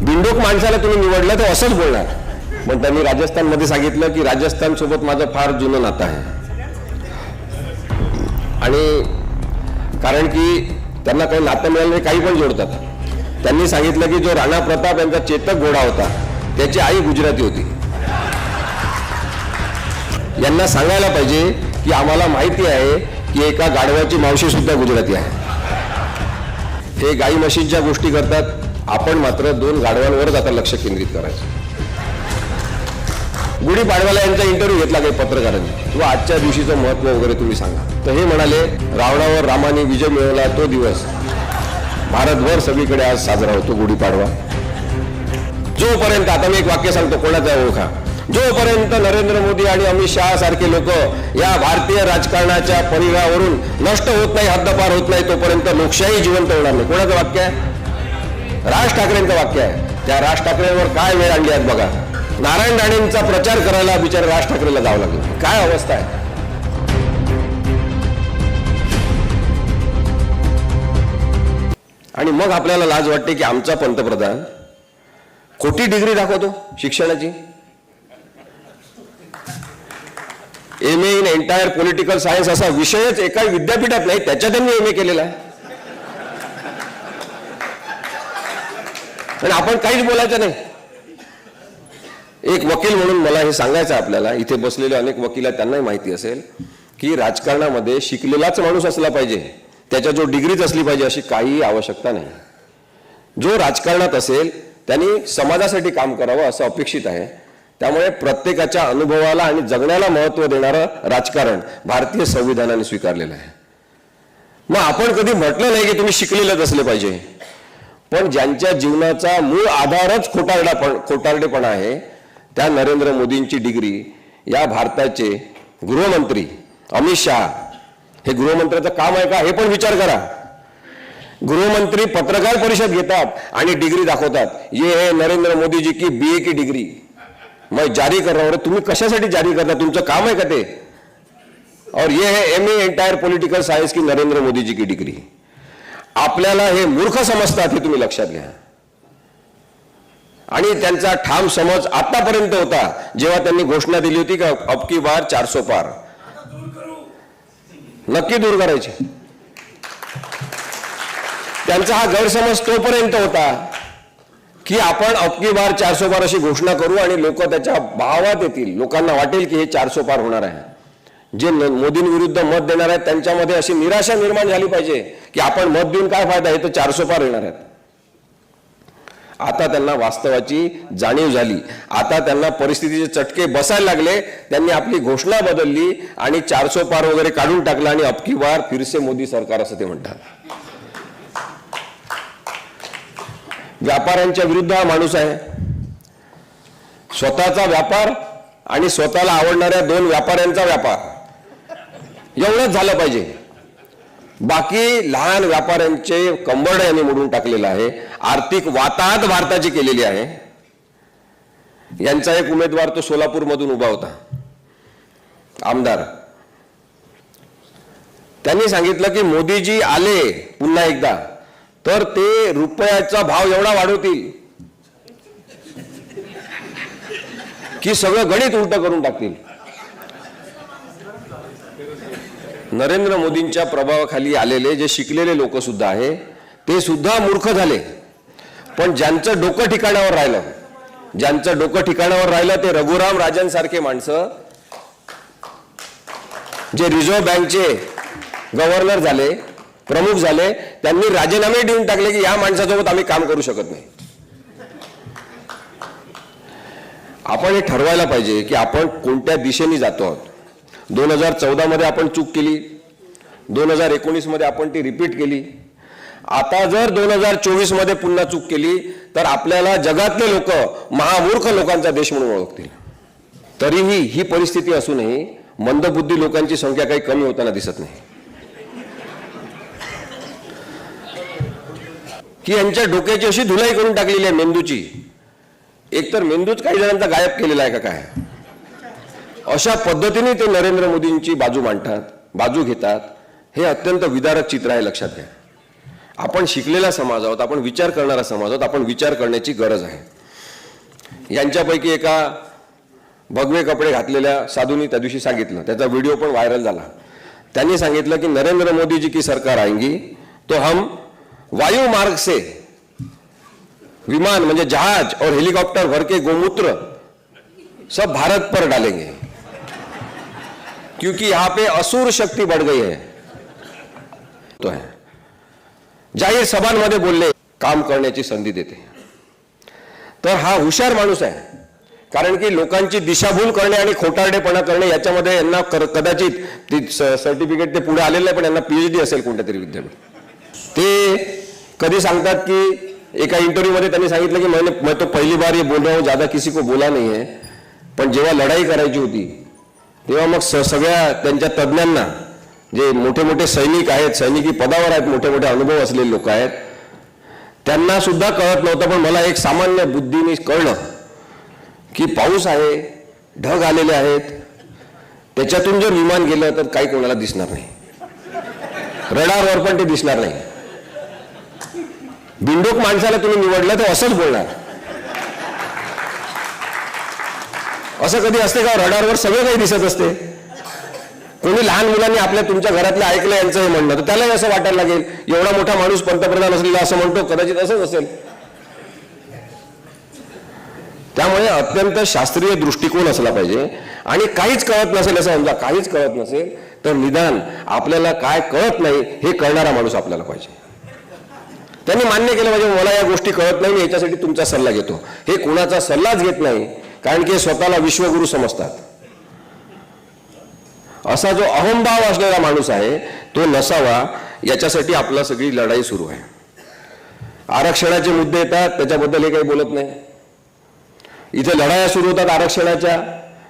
बिंडोक माणसाला तुम्ही निवडलं तर असंच बोलणार. पण त्यांनी राजस्थानमध्ये सांगितलं की राजस्थान सोबत माझं फार जुनं नातं आहे. आणि कारण की त्यांना काही नातं मिळालं काही पण जोडतात. त्यांनी सांगितलं की जो राणा प्रताप यांचा चेतक घोडा होता त्याची आई गुजराती होती. यांना सांगायला पाहिजे की आम्हाला माहिती आहे की एका गाढवाची मावशी सुद्धा गुजराती आहे. हे गाई म्हशींच्या गोष्टी करतात आपण मात्र दोन गाढवांवरच आता लक्ष केंद्रित करायचं. गुढीपाडव्याला यांचा इंटरव्ह्यू घेतला काही पत्रकारांनी. किंवा आजच्या दिवशीचं महत्त्व वगैरे तुम्ही सांगा. तर हे म्हणाले रावणावर रामाने विजय मिळवला तो दिवस. भारतभर सगळीकडे आज साजरा होतो गुढीपाडवा जोपर्यंत आता मी एक वाक्य सांगतो कोणाचा ओळखा? जोपर्यंत नरेंद्र मोदी आणि अमित शहा सारखे लोक या भारतीय राजकारणाच्या परिघावरून नष्ट होत नाही हद्दपार होत नाही तोपर्यंत लोकशाही जिवंत होणार नाही. कोणाचं वाक्य आहे? राज ठाकरेंचं वाक्य आहे. त्या राज ठाकरेंवर काय वेळ आणली आहेत बघा. नारायण राणेंचा प्रचार करायला बिचारा राज ठाकरेला जावं लागलं. काय अवस्था आहे? आणि मग आपल्याला लाज वाटते की आमचा पंतप्रधान खोटी डिग्री दाखवतो शिक्षणाची? M A in entire political science असा विषयच एका विद्यापीठात नाही त्याच्यात त्यांनी एम ए केलेला आहे. आणि आपण काहीच बोलायचं नाही. एक वकील म्हणून मला हे सांगायचं आपल्याला इथे बसलेले अनेक वकील आहेत त्यांनाही माहिती असेल की राजकारणामध्ये शिकलेलाच माणूस असला पाहिजे त्याच्या जो डिग्रीच असली पाहिजे अशी काही आवश्यकता नाही. जो राजकारणात असेल त्यांनी समाजासाठी काम करावं असं अपेक्षित आहे. त्यामुळे प्रत्येकाच्या अनुभवाला आणि जगण्याला महत्त्व देणारं राजकारण भारतीय संविधानाने स्वीकारलेलं आहे. मग आपण कधी म्हटलं नाही की तुम्ही शिकलेलंच असले पाहिजे. पण ज्यांच्या जीवनाचा मूळ आधारच खोटारडापण खोटारडेपणा आहे त्या नरेंद्र मोदींची डिग्री या भारताचे गृहमंत्री अमित शहा. हे गृहमंत्र्याचं काम आहे का? हे पण विचार करा. गृहमंत्री पत्रकार परिषद घेतात आणि डिग्री दाखवतात. ये हे नरेंद्र मोदीजी की बी ए की डिग्री. मग जारी करणार तुम्ही कशासाठी जारी करता? तुमचं काम आहे का ते? और ये है M A entire political science की नरेंद्र मोदी जी की डिग्री. आपल्याला हे मूर्ख समजतात हे तुम्ही लक्षात घ्या. आणि त्यांचा ठाम समज आतापर्यंत होता जेव्हा त्यांनी घोषणा दिली होती का अबकी बार चारसो पार. नक्की दूर करायचे. त्यांचा हा गैरसमज तोपर्यंत होता की आपण अबकी बार चारसो पार अशी घोषणा करू आणि लोक त्याच्या भावात येतील लोकांना वाटेल की हे चारसो पार होणार आहे. जे मोदींविरुद्ध मत देणार आहेत त्यांच्यामध्ये अशी निराशा निर्माण झाली पाहिजे. की आपण मत देऊन काय फायदा? हे तर चारसो पार येणार आहेत. आता त्यांना वास्तवाची जाणीव झाली. आता त्यांना परिस्थितीचे चटके बसायला लागले. त्यांनी आपली घोषणा बदलली आणि चारसो पार वगैरे काढून टाकला आणि अबकी बार फिरसे मोदी सरकार असं ते म्हणतात. व्यापाऱ्यांच्या विरुद्ध हा माणूस आहे. स्वतःचा व्यापार आणि स्वतःला आवडणाऱ्या दोन व्यापाऱ्यांचा व्यापार. एवढंच झालं पाहिजे. बाकी लहान व्यापाऱ्यांचे कंबरड यांनी मोडून टाकलेलं आहे. आर्थिक वाताहत भारताची केलेली आहे. यांचा एक उमेदवार तो सोलापूरमधून उभा होता. आमदार. त्यांनी सांगितलं की मोदीजी आले पुन्हा एकदा. तर ते रुपयाचा भाव एवढा वाढवतील. की सगळं गणित उलट करून टाकतील. नरेंद्र मोदींच्या प्रभावाखाली आलेले जे शिकलेले लोक सुद्धा आहे ते सुद्धा मूर्ख झाले. पण ज्यांचं डोकं ठिकाणावर राहिलं ज्यांचं डोकं ठिकाणावर राहिलं ते रघुराम राजनसारखे माणसं जे रिझर्व्ह बँकचे गव्हर्नर झाले प्रमुख झाले त्यांनी राजीनामे देऊन टाकले की या माणसासोबत आम्ही काम करू शकत नाही. आपण हे ठरवायला पाहिजे की आपण कोणत्या दिशेने जातो आहोत. दोन हजार चौदामध्ये आपण चूक केली. दोन हजार एकोणीसमध्ये आपण ती रिपीट केली. आता जर दोन हजार चोवीसमध्ये पुन्हा चूक केली तर आपल्याला जगातले लोक महामूर्ख लोकांचा देश म्हणून ओळखतील. तरीही ही परिस्थिती असूनही मंदबुद्धी लोकांची संख्या काही कमी होताना दिसत नाही. की यांच्या डोक्याची अशी धुलाई करून टाकलेली आहे मेंदूची. एकतर मेंदूच काही जणांचा गायब केलेला आहे का काय? अशा पद्धतीने ते नरेंद्र मोदींची बाजू मांडतात बाजू घेतात हे अत्यंत विदारक चित्र आहे लक्षात घ्या. आपण शिकलेला समाज आहोत आपण विचार करणारा समाज आहोत आपण विचार करण्याची गरज आहे. यांच्यापैकी एका भगवे कपडे घातलेल्या साधूंनी त्या दिवशी सांगितलं त्याचा व्हिडिओ पण व्हायरल झाला. त्यांनी सांगितलं की नरेंद्र मोदी जी की सरकार आएंगी तो हम वायु मार्ग से विमान म्हणजे जहाज और हेलीकॉप्टर भर के गोमूत्र सब भारत पर डालेंगे. क्योंकि यहां पे असुर शक्ती बढ़ गई है। तो है। जाहीर सभांमध्ये बोलले काम करण्याची संधी देते तर हा हुशार माणूस आहे कारण की लोकांची दिशाभूल करणे आणि खोटारडेपणा करणे याच्यामध्ये यांना कदाचित ती सर्टिफिकेट ते पुढे आलेलं आहे पण यांना पीएचडी असेल कोणत्या तरी विद्यापीठ. ते कधी सांगतात की एका इंटरव्ह्यूमध्ये त्यांनी सांगितलं की मैंने मैं तो पहिली बार ये बोल रहा ज्यादा किसी को बोला नाही आहे पण जेव्हा लढाई करायची होती तेव्हा मग स- सगळ्या त्यांच्या तज्ज्ञांना जे मोठे मोठे सैनिक आहेत सैनिकी पदावर आहेत मोठे मोठे अनुभव असलेले लोक आहेत त्यांना सुद्धा कळत नव्हतं पण मला एक सामान्य बुद्धीने कळलं की पाऊस आहे ढग आलेले आहेत त्याच्यातून जर विमान गेलं तर काही कोणाला दिसणार नाही. रडारवर पण ते दिसणार नाही. बिंडोक माणसाला तुम्ही निवडलं तर असंच बोलणार. असं कधी असते का? रडारवर सगळं काही दिसत असते. कोणी लहान मुलांनी आपल्या तुमच्या घरातलं ऐकलं यांचं हे म्हणणं. तर त्यालाही असं वाटायला लागेल एवढा मोठा माणूस पंतप्रधान असलेला असं म्हणतो कदाचित असंच असेल. त्यामुळे अत्यंत शास्त्रीय दृष्टिकोन असला पाहिजे. आणि काहीच कळत नसेल असं समजा काहीच कळत नसेल तर निदान आपल्याला काय कळत नाही हे कळणारा माणूस आपल्याला पाहिजे. त्यांनी मान्य केलं पाहिजे मला या गोष्टी कळत नाही मी याच्यासाठी तुमचा सल्ला घेतो. हे कुणाचा सल्लाच घेत नाही. कारण की स्वतःला विश्वगुरू समजतात. असा जो अहमभाव असलेला माणूस आहे तो नसावा याच्यासाठी आपला सगळी लढाई सुरू आहे. आरक्षणाचे मुद्दे येतात त्याच्याबद्दल हे काही बोलत नाही. इथे लढाया सुरू होतात आरक्षणाच्या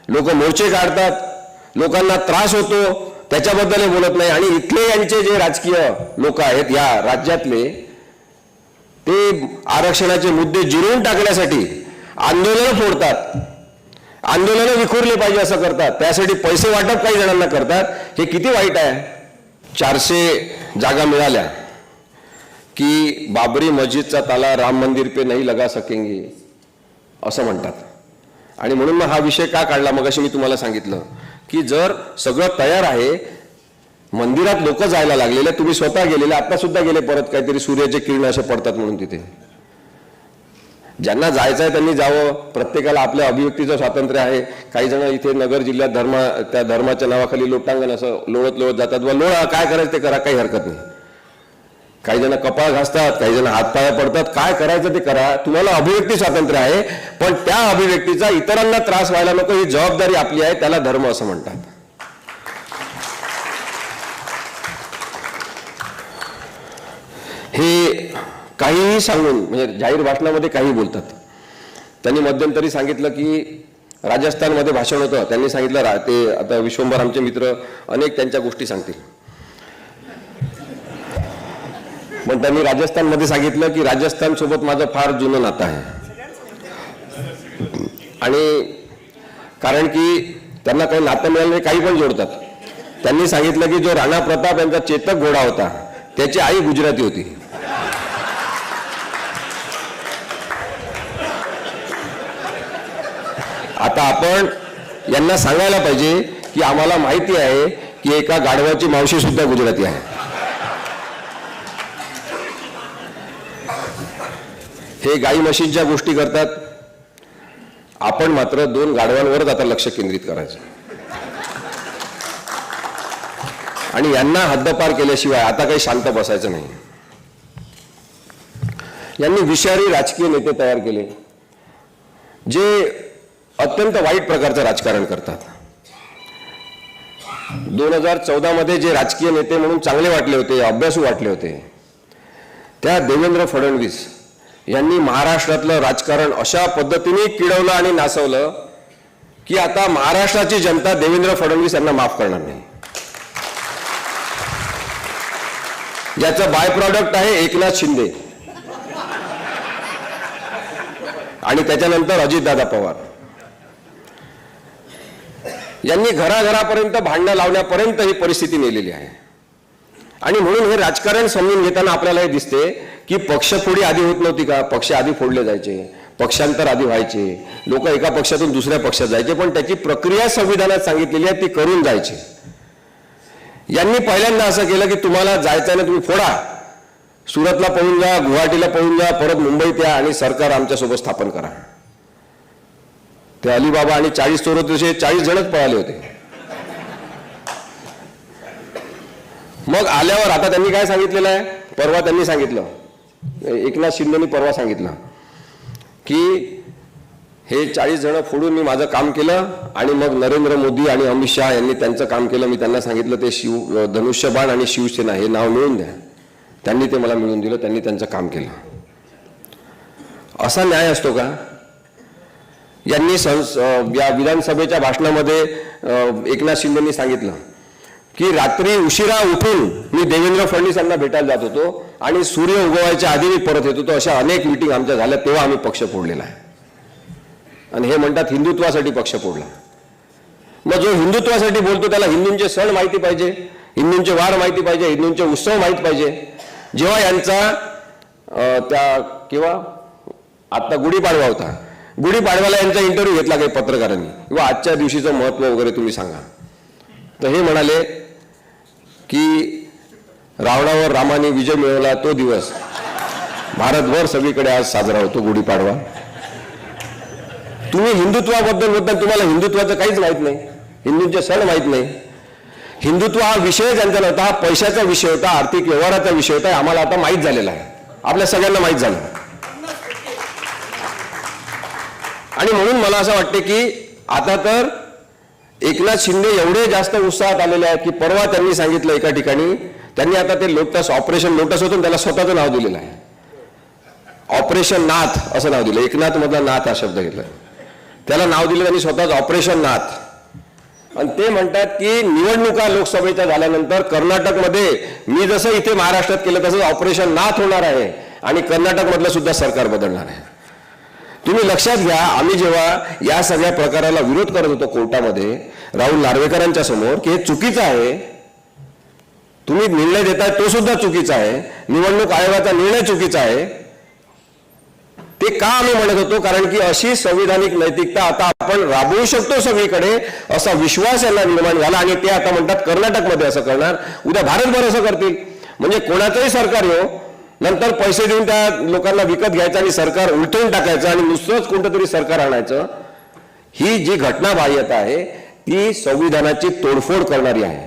लोक मोर्चे काढतात लोकांना त्रास होतो त्याच्याबद्दल हे बोलत नाही. आणि इथले यांचे जे राजकीय लोक आहेत या राज्यातले ते आरक्षणाचे मुद्दे जिरवून टाकण्यासाठी आंदोलनं फोडतात. आंदोलनं विखुरले पाहिजे असं करतात. त्यासाठी पैसे वाटप काही जणांना करतात. हे किती वाईट आहे? चारशे जागा मिळाल्या की बाबरी मस्जिदचा ताला राम मंदिर पे नाही लगा सकेंगे असं म्हणतात. आणि म्हणून मग हा विषय का काढला? मग मी तुम्हाला सांगितलं की जर सगळं तयार आहे मंदिरात लोक जायला लागलेले तुम्ही स्वतः गेलेले आता सुद्धा गेले परत काहीतरी सूर्याचे किरण असे पडतात म्हणून तिथे. ज्यांना जायचं आहे त्यांनी जावं. प्रत्येकाला आपल्या अभिव्यक्तीचं स्वातंत्र्य आहे. काही जण इथे नगर जिल्ह्यात धर्मा त्या धर्माच्या नावाखाली लोटांगण असं लोळत लोळत जातात. व लोळा काय करायचं ते करा काही हरकत नाही. काही जण कपाळ घासतात काही जण हातपाया पडतात. काय करायचं ते करा. तुम्हाला अभिव्यक्ती स्वातंत्र्य आहे पण त्या अभिव्यक्तीचा इतरांना त्रास व्हायला नको. ही जबाबदारी आपली आहे त्याला धर्म असं म्हणतात. हे काहीही सांगून म्हणजे जाहीर भाषणामध्ये काही बोलतात. त्यांनी मध्यंतरी सांगितलं की राजस्थानमध्ये भाषण होतं. त्यांनी सांगितलं रा- ते आता विश्वंभर आमचे मित्र अनेक त्यांच्या गोष्टी सांगतील. पण त्यांनी राजस्थानमध्ये सांगितलं की राजस्थानसोबत माझं फार जुनं नातं आहे. आणि कारण की त्यांना काही नातं मिळालं नाही काही पण जोडतात. त्यांनी सांगितलं की जो राणा प्रताप यांचा चेतक घोडा होता त्याची आई गुजराती होती. आता आपण यांना सांगायला पाहिजे की आम्हाला माहिती आहे की एका गाढवाची मावशी सुद्धा गुजराती आहे. हे गाई म्हशींच्या गोष्टी करतात आपण मात्र दोन गाढवांवरच आता लक्ष केंद्रित करायचं. आणि यांना हद्दपार केल्याशिवाय आता काही शांत बसायचं नाही. यांनी विषारी राजकीय नेते तयार केले. जे अत्यंत वाईट प्रकारचं राजकारण करतात. दोन हजार चौदामध्ये जे राजकीय नेते म्हणून चांगले वाटले होते अभ्यासू वाटले होते त्या देवेंद्र फडणवीस यांनी महाराष्ट्रातलं राजकारण अशा पद्धतीने किडवलं आणि नासवलं की आता महाराष्ट्राची जनता देवेंद्र फडणवीस यांना माफ करणार नाही. ज्याचं बाय प्रॉडक्ट आहे एकनाथ शिंदे. आणि त्याच्यानंतर अजितदादा पवार. यांनी घराघरापर्यंत भांडणं लावण्यापर्यंत ही परिस्थिती नेलेली आहे. आणि म्हणून हे राजकारण समजून घेताना आपल्याला हे दिसते की पक्षफोडी आधी होत नव्हती का? पक्ष आधी फोडले जायचे पक्षांतर आधी व्हायचे लोक एका पक्षातून दुसऱ्या पक्षात जायचे पण त्याची प्रक्रिया संविधानात सांगितलेली आहे ती करून जायची. यांनी पहिल्यांदा असं केलं की तुम्हाला जायचं ना तुम्ही फोडा. सुरतला पळून जा गुवाहाटीला पळून जा परत मुंबईत या आणि सरकार आमच्यासोबत स्थापन करा. ते अलीबाबा आणि चाळीस चोर होते चाळीस जणच पळाले होते. मग आल्यावर आता त्यांनी काय सांगितलेलं आहे? परवा त्यांनी सांगितलं. एकनाथ शिंदेनी परवा सांगितलं की हे चाळीस जण फोडून मी माझं काम केलं आणि मग नरेंद्र मोदी आणि अमित शहा यांनी त्यांचं काम केलं. मी त्यांना सांगितलं ते शिव धनुष्यबाण आणि शिवसेना हे नाव मिळून द्या. त्यांनी ते मला मिळून दिलं त्यांनी त्यांचं काम केलं. असा न्याय असतो का? यांनी संस या विधानसभेच्या भाषणामध्ये एकनाथ शिंदेंनी सांगितलं की रात्री उशिरा उठून मी देवेंद्र फडणवीस यांना भेटायला जात होतो आणि सूर्य उगवायच्या आधी मी परत येत होतो. अशा अनेक मिटिंग आमच्या झाल्या तेव्हा आम्ही पक्ष फोडलेला आहे. आणि हे म्हणतात हिंदुत्वासाठी पक्ष फोडला. मग जो हिंदुत्वासाठी बोलतो त्याला हिंदूंचे सण माहिती पाहिजे हिंदूंचे वार माहिती पाहिजे हिंदूंचे उत्सव माहिती पाहिजे. जेव्हा यांचा त्या किंवा आत्ता गुढीपाडवा होता गुढीपाडव्याला यांचा इंटरव्ह्यू घेतला काही पत्रकारांनी. किंवा आजच्या दिवशीचं महत्त्व वगैरे तुम्ही सांगा. तर हे म्हणाले की रावणावर रामाने विजय मिळवला तो दिवस. भारतभर सगळीकडे आज साजरा होतो गुढीपाडवा तुम्ही हिंदुत्वाबद्दल बद्दल तुम्हाला हिंदुत्वाचं काहीच माहीत नाही. हिंदूंचे सण माहीत नाही. हिंदुत्व हा विषय त्यांचा नव्हता हा पैशाचा विषय होता आर्थिक व्यवहाराचा विषय होता आम्हाला आता माहीत झालेला आहे. आपल्या सगळ्यांना माहीत झालं. आणि म्हणून मला असं वाटते की आता तर एकनाथ शिंदे एवढे जास्त उत्साहात आलेले आहेत की परवा त्यांनी सांगितलं एका ठिकाणी त्यांनी आता ते लोटस ऑपरेशन लोटस होतं त्याला स्वतःचं नाव दिलेलं आहे. ऑपरेशन नाथ असं नाव दिलं. एकनाथ मधला नाथ हा शब्द घेतला. त्याला नाव दिलं त्यांनी स्वतःच ऑपरेशन नाथ. आणि ते म्हणतात की निवडणुका लोकसभेच्या झाल्यानंतर कर्नाटकमध्ये मी जसं इथे महाराष्ट्रात केलं तसंच ऑपरेशन नाथ होणार आहे आणि कर्नाटकमधलं सुद्धा सरकार बदलणार आहे. तुम्ही लक्षात घ्या आम्ही जेव्हा या सगळ्या प्रकाराला विरोध करत होतो कोर्टामध्ये राहुल नार्वेकरांच्या समोर की हे चुकीचं आहे तुम्ही निर्णय देताय तो सुद्धा चुकीचा आहे निवडणूक आयोगाचा निर्णय चुकीचा आहे ते का आम्ही म्हणत होतो? कारण की अशी संविधानिक नैतिकता आता आपण राबवू शकतो सगळीकडे असा विश्वास यांना निर्माण झाला आणि ते आता म्हणतात कर्नाटकमध्ये असं करणार उद्या भारतभर असं करतील. म्हणजे कोणाचंही सरकार येऊ नंतर पैसे देऊन त्या लोकांना विकत घ्यायचं आणि सरकार उलटवून टाकायचं आणि नुसतंच कोणतं तरी सरकार आणायचं ही जी घटना बाह्यता आहे ती संविधानाची तोडफोड करणारी आहे.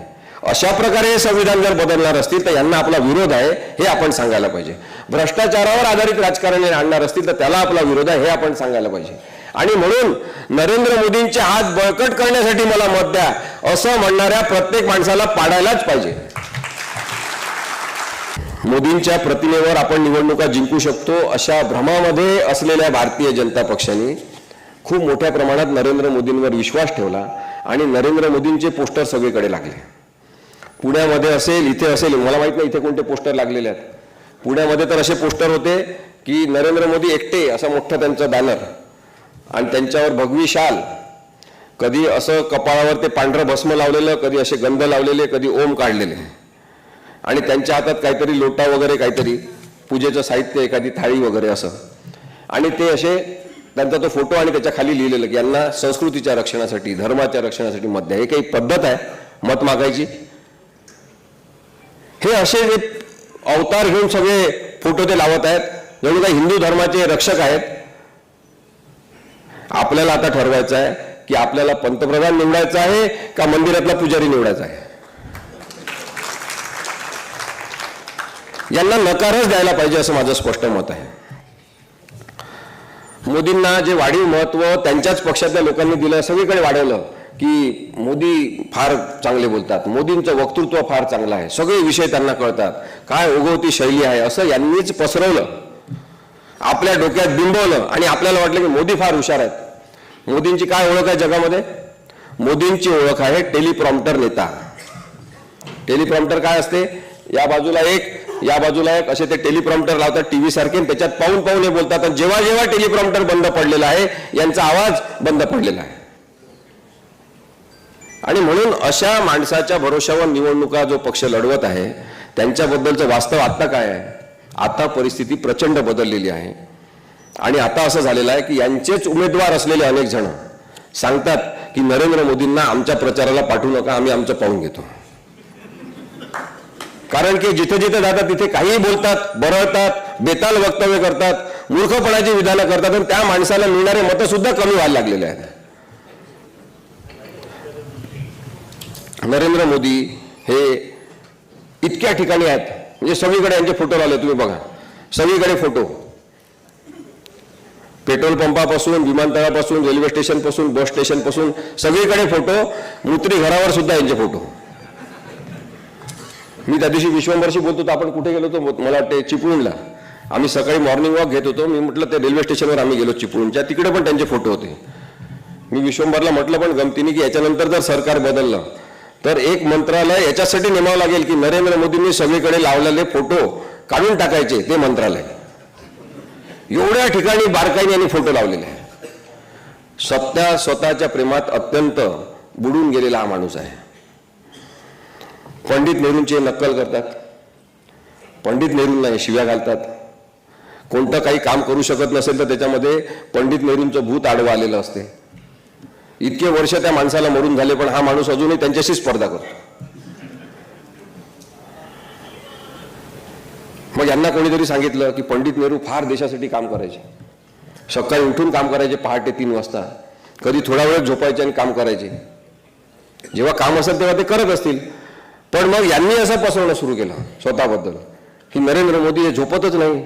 अशा प्रकारे हे संविधान जर बदलणार असतील तर यांना आपला विरोध आहे हे आपण सांगायला पाहिजे. भ्रष्टाचारावर आधारित राजकारण आणणार असतील तर त्याला आपला विरोध आहे हे आपण सांगायला पाहिजे. आणि म्हणून नरेंद्र मोदींचे हात बळकट करण्यासाठी मला मत द्या असं म्हणणाऱ्या प्रत्येक माणसाला पाडायलाच पाहिजे. मोदींच्या प्रतिमेवर आपण निवडणुका जिंकू शकतो अशा भ्रमामध्ये असलेल्या भारतीय जनता पक्षाने खूप मोठ्या प्रमाणात नरेंद्र मोदींवर विश्वास ठेवला आणि नरेंद्र मोदींचे पोस्टर सगळीकडे लागले. पुण्यामध्ये असेल इथे असेल मला माहीत नाही इथे कोणते पोस्टर लागलेले आहेत. पुण्यामध्ये तर असे पोस्टर होते की नरेंद्र मोदी एकटे असा मोठा त्यांचा बॅनर आणि त्यांच्यावर भगवी शाल. कधी असं कपाळावर ते पांढरं भस्म लावलेलं कधी असे गंध लावलेले कधी ओम काढलेले. आणि त्यांच्या हातात काहीतरी लोटा वगैरे काहीतरी पूजेचं साहित्य एखादी थाळी वगैरे असं. आणि ते असे त्यांचा तो फोटो आणि त्याच्याखाली लिहिलेलं की यांना संस्कृतीच्या रक्षणासाठी धर्माच्या रक्षणासाठी मत द्या हे काही पद्धत आहे मत मागायची. हे असे जे अवतार घेऊन सगळे फोटो ते लावत आहेत जणू काही हिंदू धर्माचे रक्षक आहेत. आपल्याला आता ठरवायचं आहे की आपल्याला पंतप्रधान निवडायचं आहे का मंदिरातला पुजारी निवडायचा आहे? यांना नकारच द्यायला पाहिजे असं माझं स्पष्ट मत आहे. मोदींना जे वाढीव महत्त्व त्यांच्याच पक्षातल्या लोकांनी दिलं सगळीकडे वाढवलं की मोदी फार चांगले बोलतात मोदींचं वक्तृत्व फार चांगलं आहे सगळे विषय त्यांना कळतात काय उगवती शैली आहे असं यांनीच पसरवलं. आपल्या डोक्यात बिंबवलं आणि आपल्याला वाटलं की मोदी फार हुशार आहेत. मोदींची काय ओळख आहे जगामध्ये? मोदींची ओळख आहे टेलिप्रॉम्प्टर नेता. टेलिप्रॉम्प्टर काय असते? या बाजूला एक या बाजूला एक असे ते टेलिप्रॉम्प्टर लावतात टीव्ही सारखे त्याच्यात पाहून पाहून हे बोलतात. जेव्हा जेव्हा टेलिप्रॉम्प्टर बंद पडलेला आहे यांचा आवाज बंद पडलेला आहे. आणि म्हणून अशा माणसाच्या भरोशावर निवडणुका जो पक्ष लढवत आहे त्यांच्याबद्दलचं वास्तव आत्ता काय आहे? आता परिस्थिती प्रचंड बदललेली आहे. आणि आता असं झालेलं आहे की यांचेच उमेदवार असलेले अनेक जण सांगतात की नरेंद्र मोदींना आमच्या प्रचाराला पाठवू नका आम्ही आमचं पाहून घेतो. कारण की जिथे जिथे जातात तिथे काहीही बोलतात बरळतात बेताल वक्तव्य करतात मूर्खपणाची विधानं करतात आणि त्या माणसाला मिळणारे मतं सुद्धा कमी व्हायला लागलेले आहेत. नरेंद्र मोदी हे इतक्या ठिकाणी आहेत. म्हणजे सगळीकडे यांचे फोटो लावले तुम्ही बघा. सगळीकडे फोटो पेट्रोल पंपापासून विमानतळापासून रेल्वे स्टेशनपासून बस स्टेशनपासून सगळीकडे फोटो मूत्री घरावर सुद्धा यांचे फोटो मी त्या दिवशी विश्वंभरशी बोलतो तर आपण कुठे गेलो होतो? मला वाटते चिपळूणला. आम्ही सकाळी मॉर्निंग वॉक घेत होतो. मी म्हटलं ते रेल्वे स्टेशनवर आम्ही गेलो चिपळूणच्या. तिकडे पण त्यांचे फोटो होते. मी विश्वंभरला म्हटलं पण गमतीने की याच्यानंतर जर सरकार बदललं तर एक मंत्रालय याच्यासाठी नेमावं लागेल की नरेंद्र मोदींनी सगळीकडे लावलेले फोटो काढून टाकायचे ते मंत्रालय. एवढ्या ठिकाणी बारकाईने यांनी फोटो लावलेले आहे सत्या स्वतःच्या प्रेमात अत्यंत बुडून गेलेला हा माणूस आहे. पंडित नेहरूंची नक्कल करतात. पंडित नेहरूंना शिव्या घालतात. कोणतं काही काम करू शकत नसेल तर त्याच्यामध्ये पंडित नेहरूंचं भूत आडवं आलेलं असते. इतके वर्ष त्या माणसाला मरून झाले पण हा माणूस अजूनही त्यांच्याशी स्पर्धा करतो. मग यांना कोणीतरी सांगितलं की पंडित नेहरू फार देशासाठी काम करायचे. सकाळी उठून काम करायचे पहाटे तीन वाजता. कधी थोडा वेळ झोपायचे आणि काम करायचे. जेव्हा काम असेल तेव्हा ते करत असतील. पण मग यांनी असं पसरवणं सुरू केलं स्वतःबद्दल की नरेंद्र मोदी हे झोपतच नाही.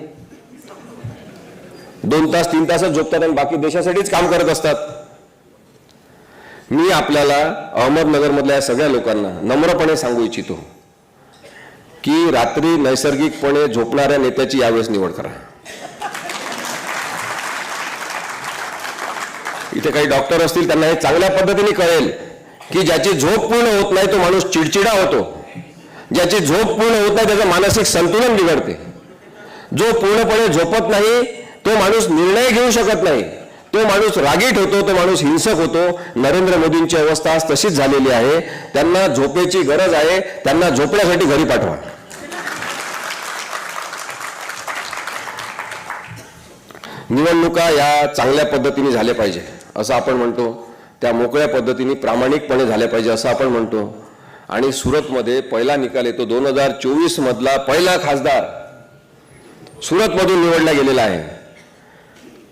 दोन तास तीन तासच झोपतात आणि बाकी देशासाठीच काम करत असतात. मी आपल्याला अहमदनगरमधल्या या सगळ्या लोकांना नम्रपणे सांगू इच्छितो की रात्री नैसर्गिकपणे झोपणाऱ्या नेत्याची यावेळेस निवड करा. इथे काही डॉक्टर असतील त्यांना हे चांगल्या पद्धतीने कळेल की ज्याची झोप पूर्ण होत नाही तो माणूस चिडचिडा होतो. ज्याची झोप पूर्ण होत नाही त्याचं मानसिक संतुलन बिघडते. जो पूर्णपणे झोपत नाही तो माणूस निर्णय घेऊ शकत नाही. तो माणूस रागीट होतो तो माणूस हिंसक होतो. नरेंद्र मोदींची अवस्था आज तशीच झालेली आहे. त्यांना झोपेची गरज आहे त्यांना झोपण्यासाठी घरी पाठवा. निवडणुका या चांगल्या पद्धतीने झाल्या पाहिजे असं आपण म्हणतो. त्या मोकळ्या पद्धतीने प्रामाणिकपणे झाल्या पाहिजे असं आपण म्हणतो. आणि सुरतमध्ये पहिला निकाल येतो. दोन हजार चोवीस मधला पहिला खासदार सुरतमधून निवडला गेलेला आहे.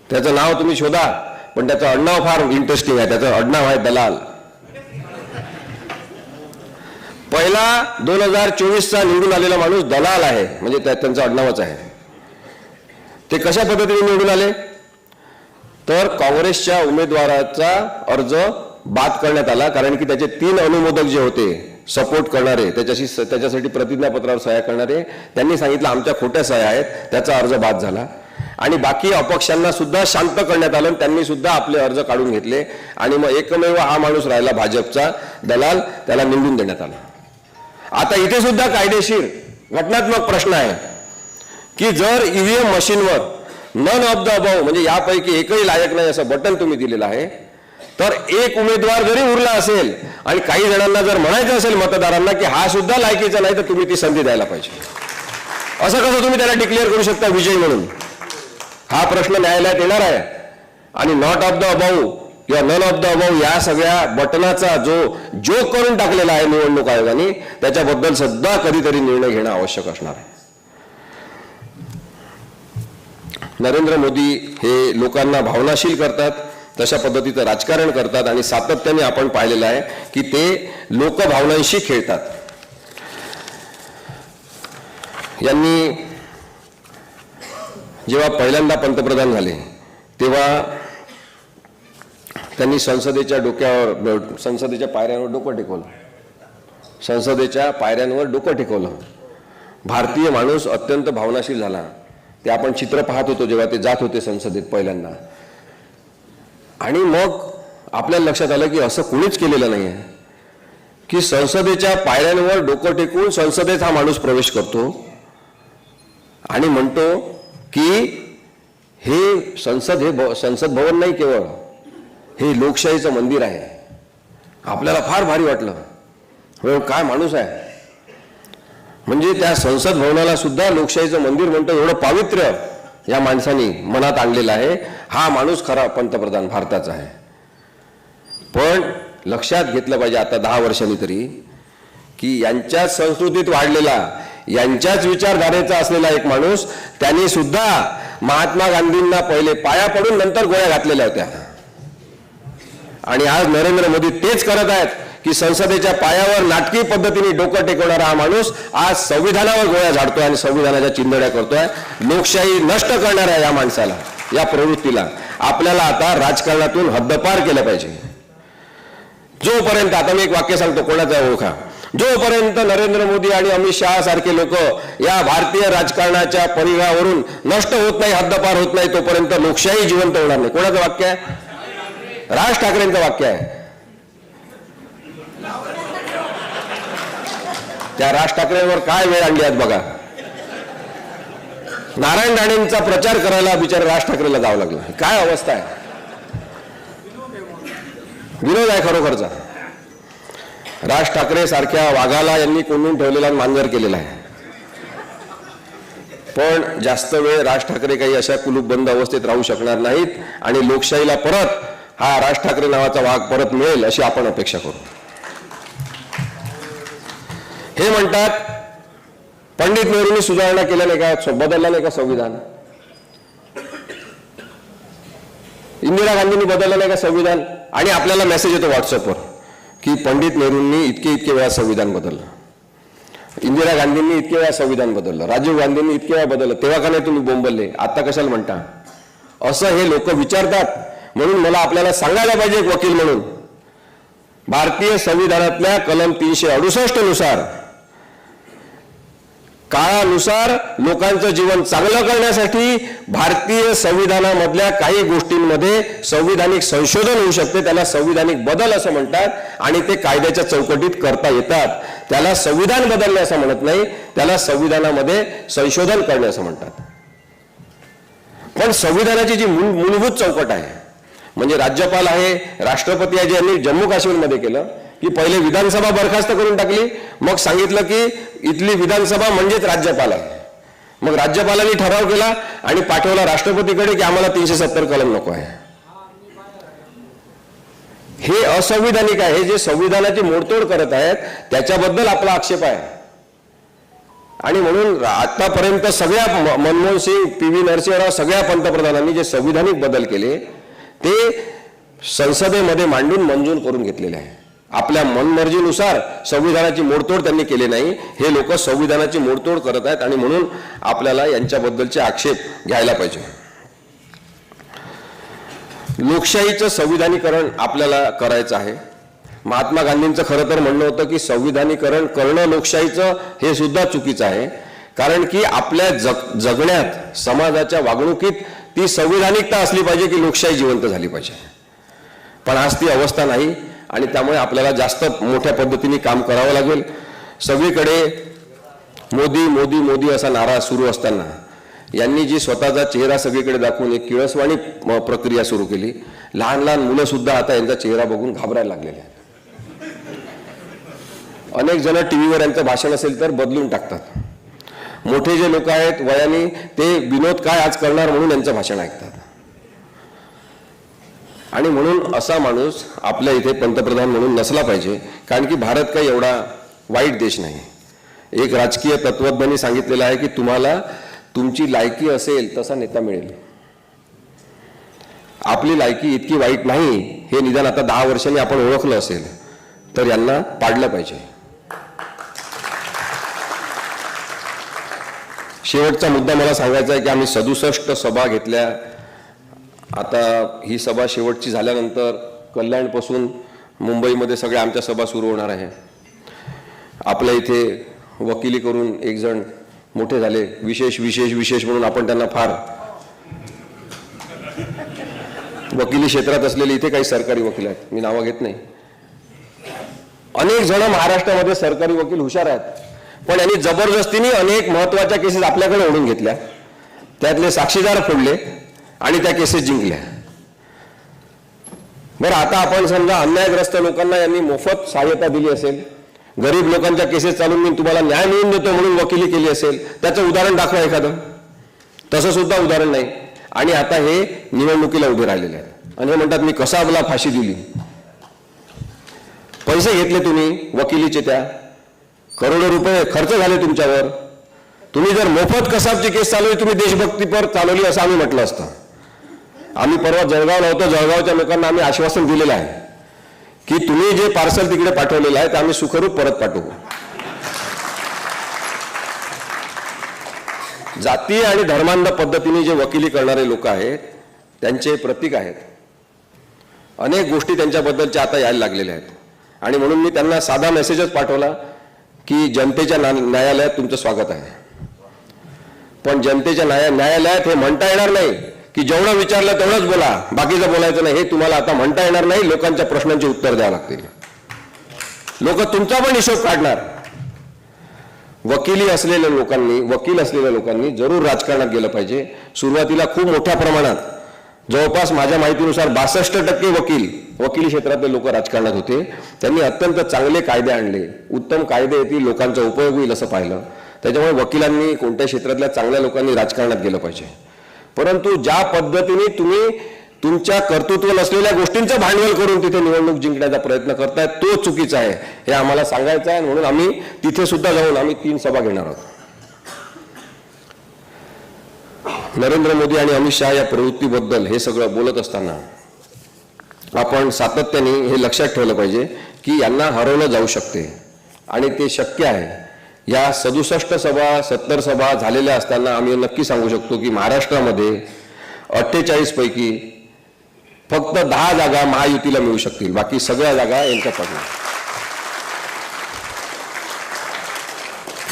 त्याचं नाव तुम्ही शोधा पण त्याचं अडनाव फार इंटरेस्टिंग आहे. त्याचं अडनाव आहे दलाल. पहिला दोन हजार चोवीसचा निवडून आलेला माणूस दलाल आहे. म्हणजे त्यांचं अडनावच आहे. ते कशा पद्धतीने निवडून आले? तर काँग्रेसच्या उमेदवाराचा अर्ज बाद करण्यात आला कारण की त्याचे तीन अनुमोदक जे होते सपोर्ट करणारे त्याच्याशी त्याच्यासाठी प्रतिज्ञापत्रावर सह्या करणारे त्यांनी सांगितलं आमच्या खोट्या सह्या आहेत त्याचा अर्ज बाद झाला. आणि बाकी अपक्षांना सुद्धा शांत करण्यात आलं आणि त्यांनी सुद्धा आपले अर्ज काढून घेतले. आणि मग एकमेव हा माणूस राहिला भाजपचा दलाल त्याला निवडून देण्यात आला. आता इथे सुद्धा कायदेशीर घटनात्मक प्रश्न आहे की जर ईव्हीएम मशीनवर नन ऑफ द अभाव म्हणजे यापैकी एकही लायक नाही असं बटन तुम्ही दिलेलं आहे तर एक उमेदवार जरी उरला असेल आणि काही जणांना जर म्हणायचं असेल मतदारांना की हा सुद्धा लायकीचा नाही तर तुम्ही ती संधी द्यायला पाहिजे. असं कसं तुम्ही त्याला डिक्लेअर करू शकता विजय म्हणून? हा प्रश्न न्यायालयात येणार आहे. आणि नॉट ऑफ द अबाऊ किंवा नन ऑफ द अबाऊ या सगळ्या बटनाचा जो जोक करून टाकलेला आहे निवडणूक आयोगाने त्याच्याबद्दल सुद्धा कधीतरी निर्णय घेणं आवश्यक असणार आहे. नरेंद्र मोदी हे लोकांना भावनाशील करतात. तशा पद्धतीचं राजकारण करतात आणि सातत्याने आपण पाहिलेलं आहे की ते लोकभावनांशी खेळतात. यांनी जेव्हा पहिल्यांदा पंतप्रधान झाले तेव्हा त्यांनी संसदेच्या डोक्यावर संसदेच्या पायऱ्यांवर डोकं टेकवलं. संसदेच्या पायऱ्यांवर डोकं टेकवलं. भारतीय माणूस अत्यंत भावनाशील झाला. ते आपण चित्र पाहत होतो जेव्हा ते जात होते संसदेत पहिल्यांदा. आणि मग आपल्याला लक्षात आलं की असं कुणीच केलेलं नाही आहे की संसदेच्या पायऱ्यांवर डोकं टेकून संसदेत हा माणूस प्रवेश करतो. आणि म्हणतो की हे संसद हे संसद भवन नाही केवळ हे लोकशाहीचं मंदिर आहे. आपल्याला फार भारी वाटलं. हो, काय माणूस आहे? म्हणजे त्या संसद भवनाला सुद्धा लोकशाहीचं मंदिर म्हणतो एवढं पावित्र्य. या माणसाने मनात आणलेला आहे हा माणूस खरा पंतप्रधान भारताचा आहे. पण लक्षात घेतलं पाहिजे आता दहा वर्षांनी तरी की यांच्याच संस्कृतीत वाढलेला यांच्याच विचारधारेचा असलेला एक माणूस त्यांनी सुद्धा महात्मा गांधींना पहिले पाया पडून नंतर गोळ्या घातलेल्या होत्या. आणि आज नरेंद्र मोदी तेच करत आहेत. की संसदेच्या पायावर नाटकी पद्धतीने डोकं टेकवणारा हा माणूस आज संविधानावर गोळ्या झाडतोय आणि संविधानाच्या चिंधड्या करतोय. लोकशाही नष्ट करणाऱ्या या माणसाला या प्रवृत्तीला आपल्याला आता राजकारणातून हद्दपार केलं पाहिजे. जोपर्यंत आता मी एक वाक्य सांगतो कोणाचा ओळखा. जोपर्यंत नरेंद्र मोदी आणि अमित शहा सारखे लोक या भारतीय राजकारणाच्या परिघावरून नष्ट होत नाही हद्दपार होत नाही तोपर्यंत लोकशाही जिवंत होणार नाही. कोणाचं वाक्य आहे? राज ठाकरेंचं वाक्य आहे. त्या राज ठाकरेंवर काय वेळ आणली आहेत बघा? नारायण राणेंचा प्रचार करायला बिचारे राज ठाकरेला जावं लागलं. काय अवस्था आहे? विनोद आहे खरोखरचा. राज ठाकरे सारख्या वाघाला यांनी कोंडून ठेवलेला आणि मांजर केलेला आहे. पण जास्त वेळ राज ठाकरे काही अशा कुलूपबंद अवस्थेत राहू शकणार नाहीत आणि लोकशाहीला परत हा राज ठाकरे नावाचा वाघ परत मिळेल अशी आपण अपेक्षा करू. हे म्हणतात पंडित नेहरूंनी सुधारणा केल्या नाही का? बदलला नाही का संविधान? इंदिरा गांधींनी बदललं नाही का संविधान? आणि आपल्याला मेसेज येतो व्हॉट्सअपवर की पंडित नेहरूंनी इतके इतके वेळा संविधान बदललं. इंदिरा गांधींनी इतके वेळा संविधान बदललं. राजीव गांधींनी इतके वेळा बदललं. तेव्हा का नाही तुम्ही बोंबलले? आता कशाला म्हणता? असं हे लोक विचारतात. म्हणून मला आपल्याला सांगायला पाहिजे एक वकील म्हणून. भारतीय संविधानातल्या कलम तीनशे अडुसष्टनुसार काळानुसार लोकांचं जीवन चांगलं करण्यासाठी भारतीय संविधानामधल्या काही गोष्टींमध्ये संविधानिक संशोधन होऊ शकते त्याला संविधानिक बदल असं म्हणतात आणि ते कायद्याच्या चौकटीत करता येतात. त्याला संविधान बदलणे असं म्हणत नाही त्याला संविधानामध्ये संशोधन करणे असं म्हणतात. पण संविधानाची जी मूलभूत चौकट आहे म्हणजे राज्यपाल आहे राष्ट्रपती आहे जे यांनी जम्मू काश्मीरमध्ये केलं की पहिले विधानसभा बरखास्त करून टाकली मग सांगितलं की इथली विधानसभा म्हणजेच राज्यपाल आहे. मग राज्यपालांनी ठराव केला आणि पाठवला राष्ट्रपतीकडे की आम्हाला तीनशे सत्तर कलम नको आहे. हे असंविधानिक आहे जे संविधानाची मोडतोड करत आहेत त्याच्याबद्दल आपला आक्षेप आहे. आणि म्हणून आतापर्यंत सगळ्या म- मनमोहन सिंग पी व्ही नरसिंहराव सगळ्या पंतप्रधानांनी जे संविधानिक बदल केले ते संसदेमध्ये मांडून मंजूर करून घेतलेले आहे. आपल्या मनमर्जीनुसार संविधानाची मोडतोड त्यांनी केली नाही. हे लोक संविधानाची मोडतोड करत आहेत आणि म्हणून आपल्याला यांच्याबद्दलचे आक्षेप घ्यायला पाहिजे. लोकशाहीचं संविधानीकरण आपल्याला करायचं आहे. महात्मा गांधींचं खरं तर म्हणणं होतं की संविधानीकरण करणं लोकशाहीचं हे सुद्धा चुकीचं आहे. कारण की आपल्या जग जगण्यात समाजाच्या वागणुकीत ती संविधानिकता असली पाहिजे की लोकशाही जिवंत झाली पाहिजे. पण आज ती अवस्था नाही. आणि त्यामुळे आपल्याला जास्त मोठ्या पद्धतीने काम करावं लागेल. सगळीकडे मोदी मोदी मोदी असा नारा सुरू असताना यांनी जी स्वतःचा चेहरा सगळीकडे दाखवून एक किळसवाणी प्रक्रिया सुरू केली. लहान लहान मुलं सुद्धा आता यांचा चेहरा बघून घाबरायला लागलेले आहेत. अनेक जण टीव्हीवर यांचं भाषण असेल तर बदलून टाकतात. मोठे जे लोक आहेत वयाने ते विनोद काय आज करणार म्हणून यांचं भाषण ऐकतात. आणि म्हणून असा माणूस आपल्या इथे पंतप्रधान म्हणून नसला पाहिजे कारण की भारत काही एवढा वाईट देश नाही. एक राजकीय तत्वज्ञांनी सांगितलेलं आहे की तुम्हाला तुमची लायकी असेल तसा नेता मिळेल. आपली लायकी इतकी वाईट नाही हे निदान आता दहा वर्षांनी आपण ओळखलं असेल तर यांना पाडलं पाहिजे. शेवटचा मुद्दा मला सांगायचा आहे की आम्ही सदुसष्ट सभा घेतल्या आता ही सभा शेवटची झाल्यानंतर कल्याणपासून मुंबईमध्ये सगळ्या आमच्या सभा सुरू होणार आहे. आपल्या इथे वकिली करून एक जण मोठे झाले. विशेष विशेष विशेष म्हणून आपण त्यांना फार वकिली क्षेत्रात असलेले इथे काही सरकारी वकील आहेत. मी नावं घेत नाही. अनेक जण महाराष्ट्रामध्ये सरकारी वकील हुशार आहेत. पण यांनी जबरदस्तीने अनेक महत्त्वाच्या केसेस आपल्याकडे ओढून घेतल्या. त्यातले साक्षीदार फोडले. आणि त्या केसेस जिंकल्या. बरं आता आपण समजा अन्यायग्रस्त लोकांना यांनी मोफत सहाय्यता दिली असेल. गरीब लोकांच्या केसेस चालून मी तुम्हाला न्याय मिळून देतो म्हणून वकिली केली असेल. त्याचं उदाहरण दाखवा एखादं. तसं सुद्धा उदाहरण नाही. आणि आता हे निवडणुकीला उभे राहिलेले आहेत. आणि हे म्हणतात मी कसा आपला फाशी दिली. पैसे घेतले तुम्ही वकिलीचे त्या. करोडो रुपये खर्च झाले तुमच्यावर. तुम्ही जर मोफत कसाबची केस चालवली तुम्ही देशभक्तीपर चालवली असं आम्ही म्हटलं असतं. आम्ही परवा जळगावला होतो. जळगावच्या लोकांना आम्ही आश्वासन दिलेलं आहे की तुम्ही जे पार्सल तिकडे पाठवलेलं आहे ते आम्ही सुखरूप परत पाठवू. जातीय आणि धर्मांध पद्धतीने जे वकिली करणारे लोक आहेत त्यांचे प्रतीक आहेत. अनेक गोष्टी त्यांच्याबद्दलच्या आता यायला लागलेल्या आहेत. आणि म्हणून मी त्यांना साधा मेसेजच पाठवला की जनतेच्या ना- न्यायालयात तुमचं स्वागत आहे. पण जनतेच्या न्याया न्यायालयात हे म्हणता येणार नाही. की जेवढं विचारलं तेवढंच बोला. बाकीचं बोलायचं नाही. हे तुम्हाला आता म्हणता येणार नाही. लोकांच्या प्रश्नांची उत्तर द्यावं लागतील. लोक तुमचा पण हिशोब काढणार. वकिली असलेल्या लोकांनी वकील असलेल्या लोकांनी जरूर राजकारणात गेलं पाहिजे. सुरुवातीला खूप मोठ्या प्रमाणात. जवळपास माझ्या माहितीनुसार बासष्ट टक्के वकील वकिली क्षेत्रातले लोक राजकारणात होते. त्यांनी अत्यंत चांगले कायदे आणले. उत्तम कायदे येतील लोकांचा उपयोग होईल असं पाहिलं. त्याच्यामुळे वकिलांनी कोणत्या क्षेत्रातल्या चांगल्या लोकांनी राजकारणात गेलं पाहिजे. परंतु ज्या पद्धतीने तुम्ही तुमच्या कर्तृत्व नसलेल्या गोष्टींचं भांडवल करून तिथे निवडणूक जिंकण्याचा प्रयत्न करताय तो चुकीचा आहे. हे आम्हाला सांगायचं आहे म्हणून आम्ही तिथे सुद्धा जाऊन आम्ही तीन सभा घेणार आहोत. नरेंद्र मोदी आणि अमित शहा या प्रवृत्तीबद्दल हे सगळं बोलत असताना आपण सातत्याने हे लक्षात ठेवलं पाहिजे की यांना हरवलं जाऊ शकते आणि ते शक्य आहे. या सदुसष्ट सभा सत्तर सभा झालेल्या असताना आम्ही नक्की सांगू शकतो की महाराष्ट्रामध्ये अठ्ठेचाळीस पैकी फक्त दहा जागा महायुतीला मिळू शकतील. बाकी सगळ्या जागा यांच्या पडणार.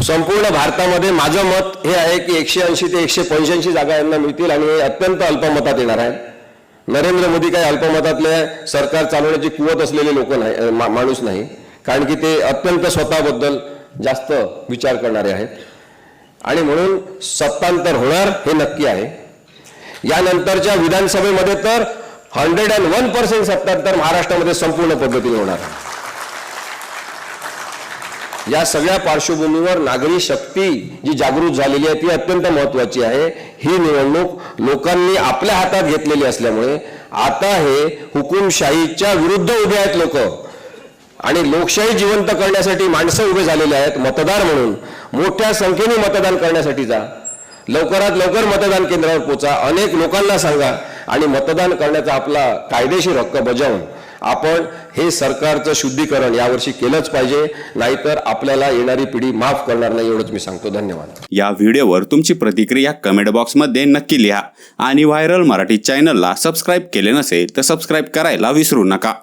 संपूर्ण भारतामध्ये माझं मत हे आहे की एकशे ऐंशी ते एकशे पंच्याऐंशी जागा यांना मिळतील आणि अत्यंत अल्पमतात येणार आहे. नरेंद्र मोदी काही अल्पमतातले सरकार चालवण्याची कुवत असलेले लोक नाही माणूस नाही. कारण की ते अत्यंत स्वतःबद्दल जास्त विचार करणारे आहेत. आणि म्हणून सत्तांतर होणार हे नक्की आहे. यानंतरच्या विधानसभेमध्ये तर हंड्रेड अँड वन पर्सेंट सत्तांतर महाराष्ट्रामध्ये संपूर्ण पद्धतीने होणार या सगळ्या पार्श्वभूमीवर नागरी शक्ती जी जागृत झालेली आहे ती अत्यंत महत्वाची आहे. ही निवडणूक लोकांनी आपल्या हातात घेतलेली असल्यामुळे आता हे हुकुमशाहीच्या विरुद्ध उभे आहेत लोक. आणि लोकशाही जिवंत करण्यासाठी माणसं उभे झालेले आहेत मतदार म्हणून. मोठ्या संख्येने मतदान करण्यासाठी जा. लवकरात लवकर मतदान केंद्रावर पोचा. अनेक लोकांना सांगा आणि मतदान करण्याचा आपला कायदेशीर हक्क बजावून आपण हे सरकारचं शुद्धीकरण यावर्षी केलंच पाहिजे. नाहीतर आपल्याला येणारी पिढी माफ करणार नाही एवढंच मी सांगतो. धन्यवाद. या व्हिडिओवर तुमची प्रतिक्रिया कमेंट बॉक्समध्ये नक्की लिहा. आणि व्हायरल मराठी चॅनलला सबस्क्राईब केले नसेल तर सबस्क्राईब करायला विसरू नका.